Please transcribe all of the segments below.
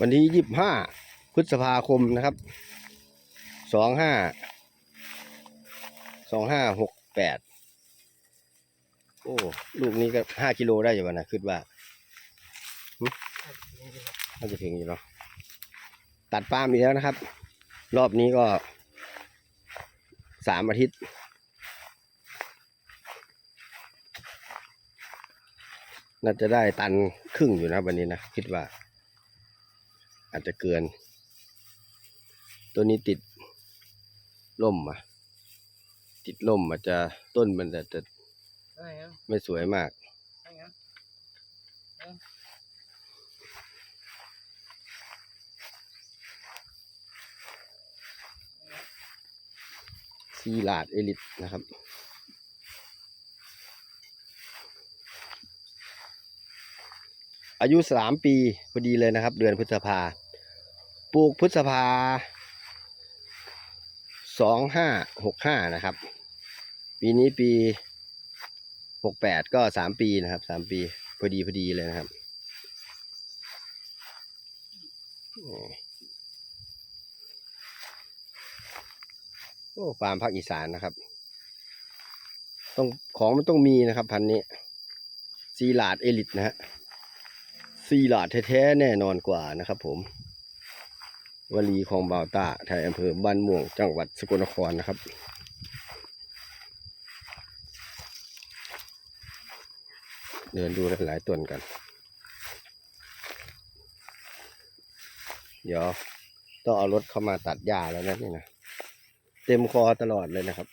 วันที่ยี่สิบห้าพฤษภาคมนะครับสองห้าสองห้าหกแปดโอ้ลูกนี้ก็ห้ากิโลได้อยู่วะนะคิดว่าน่าจะถึงอยู่เนาะตัดปาล์มอีกแล้วนะครับ รอบนี้ก็สามอาทิตย์ น่าจะได้ตันครึ่งอยู่นะวันนี้นะ คิดว่า อาจจะเกิน ตัวนี้ติดล่มอะ ติดล่มอาจจะต้นมันอาจจะอะไรครับไม่สวยมากอะไรครับซีลาดเอลิทนะครับอายุสามปีพอดีเลยนะครับ เดือนพฤษภา ปลูกพฤษภาสองห้าหกห้านะครับ ปีนี้ปีหกแปดก็สามปีนะครับสามปีพอดีพอดีเลยนะครับนี่โอ้ฟาร์มภาคอีสานนะครับ ต้องของมันต้องมีนะครับ พันนี้ซีลาดเอลิทนะฮะซีลาดแท้ๆแน่นอนกว่านะครับผม วลีของบ่าวตาไทยอำเภอบ้านม่วงจังหวัดสกลนครนะครับ เดินดูหลายๆต้นกัน เดี๋ยวต้องเอารถเข้ามาตัดหญ้าแล้วนะนี่นะเต็มคอตลอดเลยนะครับ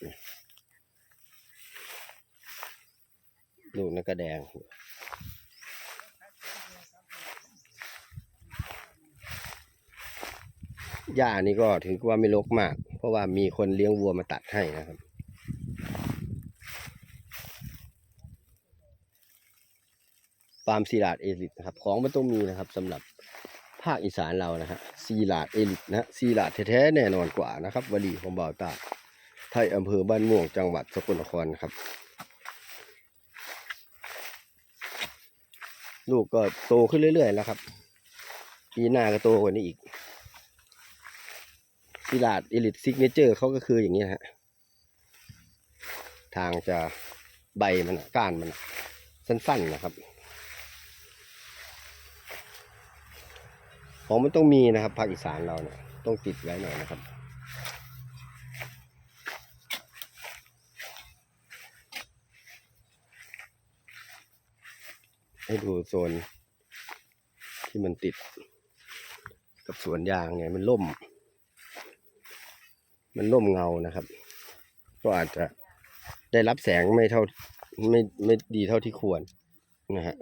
ลูกนั่นก็แดง หญ้านี่ก็ถือว่าไม่รกมาก เพราะว่ามีคนเลี้ยงวัวมาตัดให้นะครับ ฟาร์มซีลาดเอลิทนะครับ ของมันต้องมีนะครับสำหรับภาคอีสานเรานะฮะซีลาดเอลิทนะซีลาดแท้ๆแน่นอนกว่านะครับวลีของบ่าวตาไทยอำเภอบ้านม่วงจังหวัดสกลนครครับ ลูกก็โตขึ้นเรื่อยๆแล้วครับปีหน้าก็โตกว่านี้อีก ซีลาดเอลิทซิกเนเจอร์เขาก็คืออย่างนี้ฮะ ทางจะใบมันก้านมันสั้นๆนะครับของมันต้องมีนะครับภาคอีสานเราเนี่ยต้องติดไว้หน่อยนะครับ ให้ดูโซนที่มันติดกับสวนยางเนี่ยมันล่ม มันร่มเงานะครับ ก็อาจจะได้รับแสงไม่เท่าไม่ไม่ดีเท่าที่ควรนะฮะ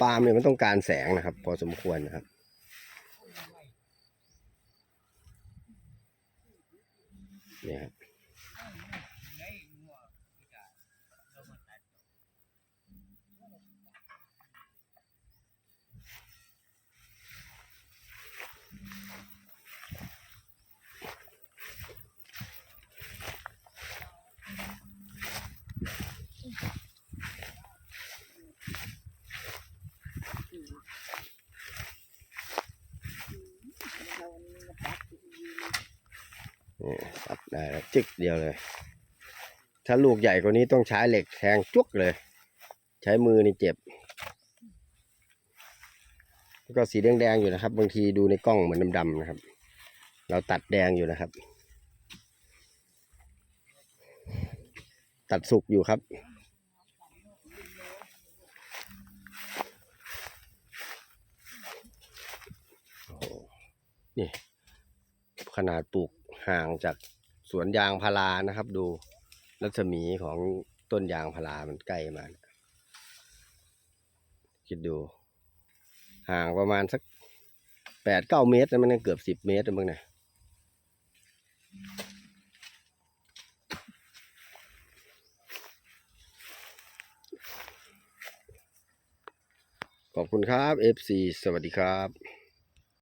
ปาล์มเนี่ยมันต้องการแสงนะครับ พอสมควรนะครับเนี่ย นี่ตัดได้แล้วจึกเดียวเลย ถ้าลูกใหญ่กว่านี้ต้องใช้เหล็กแทงจุกเลย ใช้มือนี่เจ็บ แล้วก็สีแดงๆอยู่นะครับ บางทีดูในกล้องเหมือนดำๆนะครับ เราตัดแดงอยู่นะครับ ตัดสุกอยู่ครับนี่ขนาดปลูก ห่างจากสวนยางพารานะครับ ดูรัศมีของต้นยางพารามันใกล้มาคิดดู ห่างประมาณสักแปดเก้าเมตรนะมันเกือบสิบเมตรนะมึงเนี่ยขอบคุณครับ FC สวัสดีครับ